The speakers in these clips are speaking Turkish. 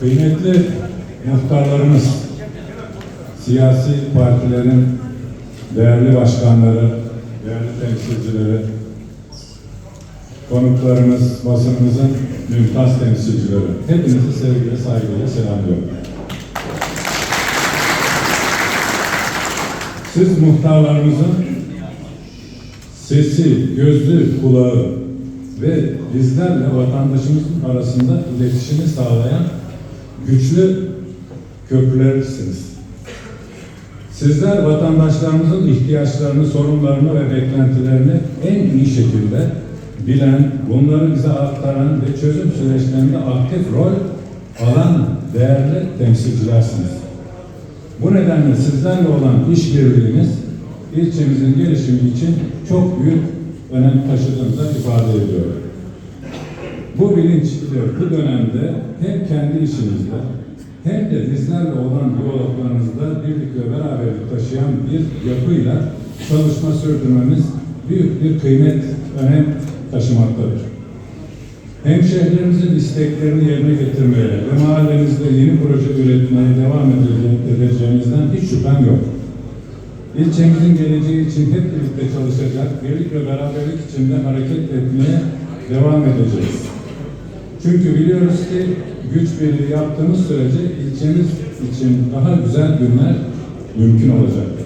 Kıymetli muhtarlarımız, siyasi partilerin değerli başkanları, değerli temsilcileri, konuklarımız, basınımızın mümtaz temsilcileri. Hepinizi sevgiyle, saygıyla selamlıyorum. Siz muhtarlarımızın sesi, gözü, kulağı ve bizlerle vatandaşımızın arasında iletişimi sağlayan güçlü köprülersiniz. Sizler vatandaşlarımızın ihtiyaçlarını, sorunlarını ve beklentilerini en iyi şekilde bilen, bunları bize aktaran ve çözüm süreçlerinde aktif rol alan değerli temsilcilersiniz. Bu nedenle sizlerle olan işbirliğiniz ilçemizin gelişimi için çok büyük önem taşıdığını ifade ediyor. Bu bilinç ile bu dönemde hem kendi işimizde hem de bizlerle olan diyaloglarımızda birlik ve beraberlik taşıyan bir yapıyla çalışma sürdürmemiz büyük bir kıymet, önem taşımaktadır. Hemşehrilerimizin isteklerini yerine getirmeye ve mahallemizde yeni proje üretmeye devam edeceğimizden hiç şüphem yok. İlçemizin geleceği için hep birlikte çalışacak, birlik ve beraberlik içinde hareket etmeye devam edeceğiz. Çünkü biliyoruz ki güç birliği yaptığımız sürece ilçemiz için daha güzel günler mümkün olacaktır.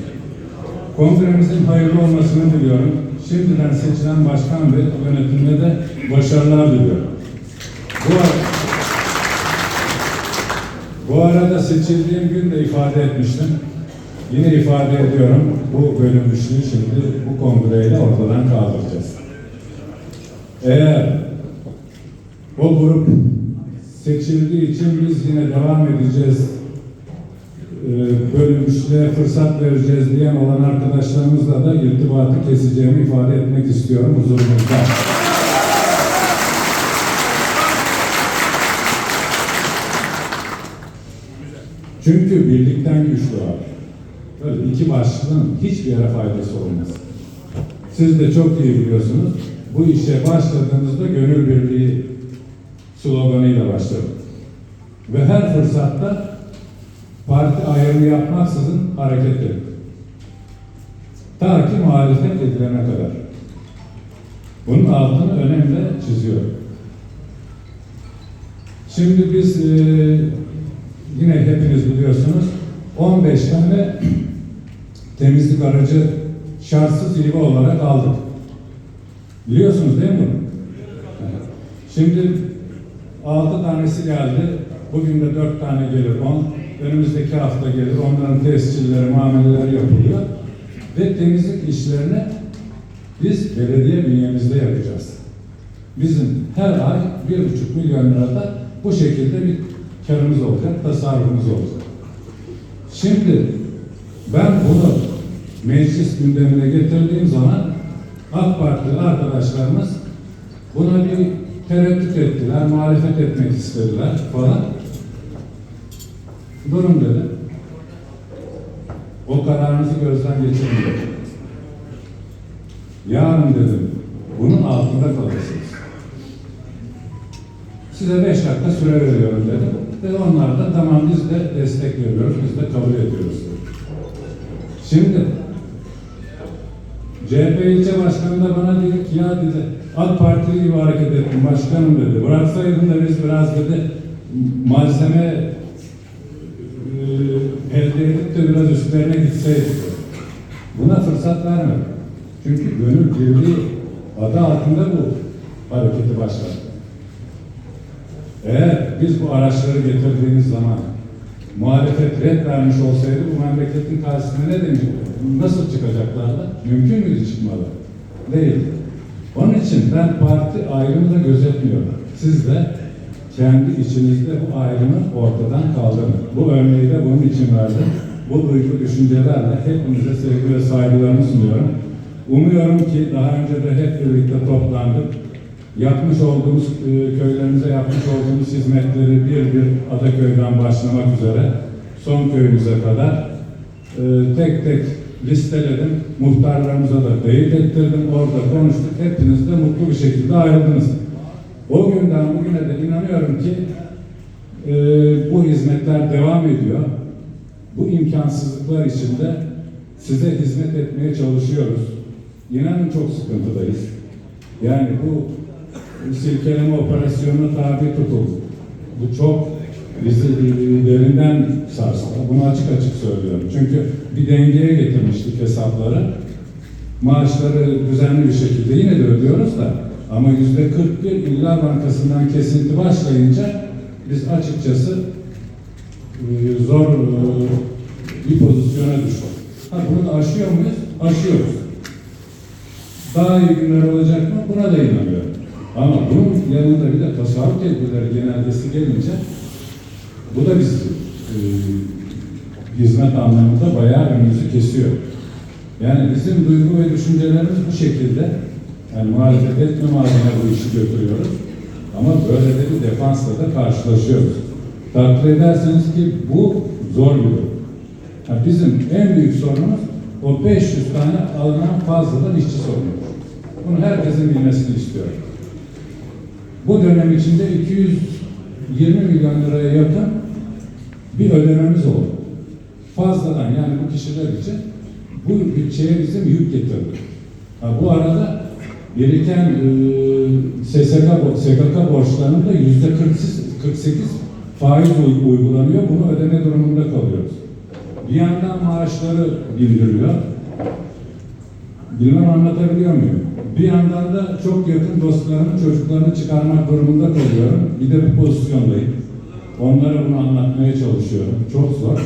Kongremizin hayırlı olmasını diliyorum. Şimdiden seçilen başkan ve yönetimine de başarılar diliyorum. Bu, ar- bu arada seçildiğim gün de ifade etmiştim. Yine ifade ediyorum. Bu bölünmüşlüğü şimdi bu kongreyle ortadan kaldıracağız. Eğer o grup seçildiği için biz yine devam edeceğiz, e, bölünmüşlüğe fırsat vereceğiz diyen olan arkadaşlarımızla da irtibatı keseceğimi ifade etmek istiyorum huzurunuzda. Çünkü birlikten güçlü var. Böyle iki başlığın hiçbir yere faydası olmaz. Siz de çok iyi biliyorsunuz. Bu işe başladığınızda gönül birliği sloganıyla başladık. Ve her fırsatta parti ayrımı yapmaksızın hareket ettik. Ta ki muhalefet edilene kadar. Bunun altını önemli çiziyorum. Şimdi biz e, yine hepiniz biliyorsunuz 15 tane temizlik aracı şartsız ilgi olarak aldık. Biliyorsunuz değil mi bunu? Şimdi altı tanesi geldi. Bugün de dört tane gelir. On, önümüzdeki hafta gelir. Onların tescilleri, muameleleri yapılıyor. Ve temizlik işlerini biz belediye bünyemizde yapacağız. Bizim her ay bir buçuk milyon lirada bu şekilde bir karımız olacak, tasarrufumuz olacak. Şimdi ben bunu meclis gündemine getirdiğim zaman AK Partili arkadaşlarımız buna bir tereddüt ettiler, muhalefet etmek istediler falan. Durun dedi. O kararınızı gözden geçirmeyin. Yarın dedim, bunun altında kalırsınız. Size beş dakika süre veriyorum dedim. Ve onlar da tamam biz de destek veriyoruz, biz de kabul ediyoruz. Şimdi CHP ilçe başkanı da bana dedi ki ya dedi AK Partili gibi hareket ettim başkanım dedi. Bıraksaydın da biz biraz dedi malzeme e, elde edip de biraz üstlerine gitseydik. Buna fırsat verme. Çünkü gönül birliği adı altında bu hareketi başlattı. Eğer biz bu araçları getirdiğimiz zaman muhalefet red vermiş olsaydı bu memleketin karşısına ne demiş Nasıl çıkacaklardı? Mümkün müydü çıkmaları? Değil. Onun için ben parti ayrımı da gözetmiyorum. Siz de kendi içinizde bu ayrımı ortadan kaldırın. Bu örneği de bunun için verdim. Bu duygu düşüncelerle hepinize sevgi ve saygılarımı sunuyorum. Umuyorum ki daha önce de hep birlikte toplandık. Yapmış olduğumuz, e, köylerimize yapmış olduğumuz hizmetleri bir bir Adaköy'den başlamak üzere son köyümüze kadar e, tek tek listeledim. Muhtarlarımıza da teyit ettirdim. Orada konuştuk. Hepiniz de mutlu bir şekilde ayrıldınız. O günden bugüne de inanıyorum ki e, bu hizmetler devam ediyor. Bu imkansızlıklar içinde size hizmet etmeye çalışıyoruz. İnanın çok sıkıntıdayız. Yani bu silkeleme operasyonuna tabi tutulduk. Bu çok bizi derinden sarstı. Bunu açık açık söylüyorum. Çünkü bir dengeye getirmiştik hesapları. Maaşları düzenli bir şekilde yine de ödüyoruz da ama yüzde 41 İller Bankası'ndan kesinti başlayınca biz açıkçası e, zor e, bir pozisyona düştük. Ha bunu da aşıyor muyuz? Aşıyoruz. Daha iyi günler olacak mı? Buna da inanıyorum. Ama bunun yanında bir de tasarruf tedbirleri genelgesi gelince bu da biz e, hizmet anlamında bayağı önümüzü kesiyor. Yani bizim duygu ve düşüncelerimiz bu şekilde. Yani muhalefet etmem adına bu işi götürüyoruz. Ama böyle de bir defansla da karşılaşıyoruz. Takdir ederseniz ki bu zor bir durum. Ha, bizim en büyük sorunumuz o 500 tane alınan fazladan işçi sorunu. Bunu herkesin bilmesini istiyorum. Bu dönem içinde 220 milyon liraya yakın bir ödememiz oldu. Fazladan yani bu kişiler için bu bütçeye bizim yük getirdi. Ha, bu arada biriken e, SSK, SGK borçlarının da yüzde 48 faiz uy- uygulanıyor. Bunu ödeme durumunda kalıyoruz. Bir yandan maaşları bildiriyor. Bilmem anlatabiliyor muyum? Bir yandan da çok yakın dostlarımın çocuklarını çıkarmak durumunda kalıyorum. Bir de bu pozisyondayım. Onlara bunu anlatmaya çalışıyorum. Çok zor.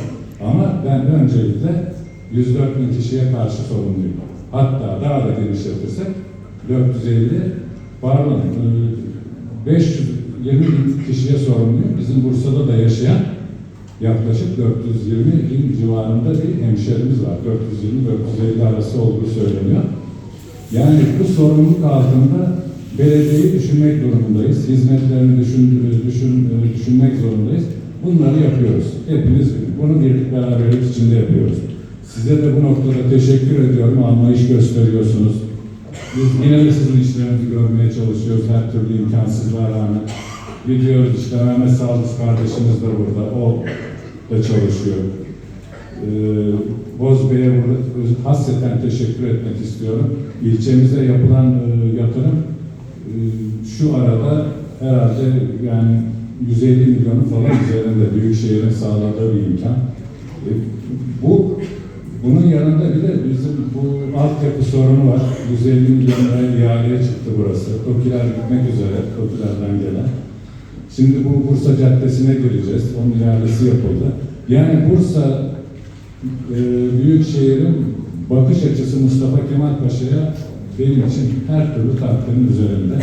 Ama ben öncelikle 104 bin kişiye karşı sorumluyum. Hatta daha da genişletirsek 450 pardon e, 520 bin kişiye sorumluyum. Bizim Bursa'da da yaşayan yaklaşık 420 bin civarında bir hemşerimiz var. 420-450 arası olduğu söyleniyor. Yani bu sorumluluk altında belediyeyi düşünmek durumundayız. Hizmetlerini düşün, düşün, düşünmek zorundayız. Bunları yapıyoruz. Hepiniz bunu birlik beraberlik içinde yapıyoruz. Size de bu noktada teşekkür ediyorum. Anlayış gösteriyorsunuz. Biz yine de sizin işlerinizi görmeye çalışıyoruz her türlü imkansızlığa rağmen. Gidiyoruz işte Mehmet Saldız kardeşimiz de burada. O da çalışıyor. Ee, burada öz- hasreten teşekkür etmek istiyorum. İlçemize yapılan e, yatırım e, şu arada herhalde yani 150 milyonun falan üzerinde Büyükşehir'in sağladığı bir imkan. E, bu bunun yanında bir de bizim bu altyapı sorunu var. 150 milyon lira ihaleye çıktı burası. TOKİ'ler gitmek üzere, TOKİ'lerden gelen. Şimdi bu Bursa Caddesi'ne gireceğiz. Onun ihalesi yapıldı. Yani Bursa e, Büyükşehir'in bakış açısı Mustafa Kemal Paşa'ya benim için her türlü takdirin üzerinde.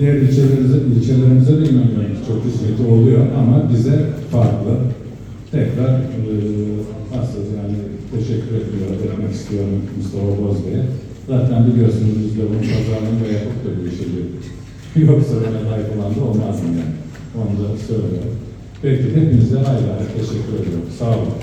Diğer ilçelerimize, ilçelerimize de inanıyorum çok hizmeti oluyor ama bize farklı. Tekrar e, aslında yani teşekkür ediyorum, etmek istiyorum Mustafa Bozbey'e. Zaten biliyorsunuz biz de bunun pazarlığını da yapıp da bir işe girdik. Yoksa böyle layık olan da olmaz mı yani? Onu da söylüyorum. Peki hepinize ayrı ayrı teşekkür ediyorum. Sağ olun.